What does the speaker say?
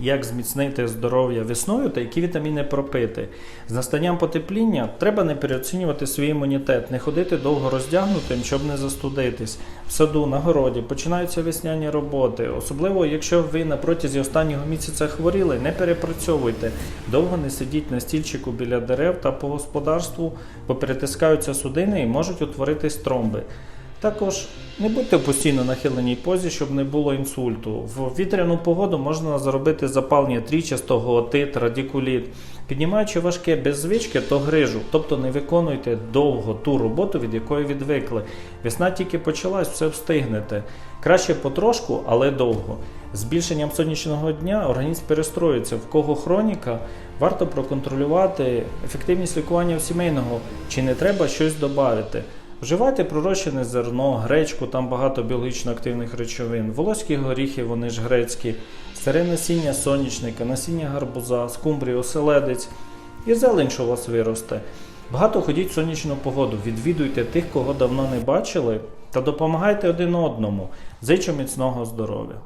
як зміцнити здоров'я весною та які вітаміни пропити. З настанням потепління треба не переоцінювати свій імунітет, не ходити довго роздягнутим, щоб не застудитись. В саду, на городі починаються весняні роботи. Особливо, якщо ви на протязі останнього місяця хворіли, не перепрацьовуйте. Довго не сидіть на стільчику біля дерев та по господарству, бо перетискаються судини і можуть утворитись тромби. Також не будьте постійно нахиленій позі, щоб не було інсульту. В вітряну погоду можна заробити запалення трічастого, отит, радикуліт. Піднімаючи важке без звички, то грижу, тобто не виконуйте довго ту роботу, від якої відвикли. Весна тільки почалась, все встигнете. Краще потрошку, але довго. Збільшенням сонячного дня організм перестроюється. В кого хроніка, варто проконтролювати ефективність лікування в сімейного, чи не треба щось додати. Вживайте пророщене зерно, гречку, там багато біологічно активних речовин, волоські горіхи, вони ж грецькі, старе насіння сонячника, насіння гарбуза, скумбрії, оселедець і зелень, що у вас виросте. Багато ходіть в сонячну погоду, відвідуйте тих, кого давно не бачили, та допомагайте один одному. Зичу міцного здоров'я.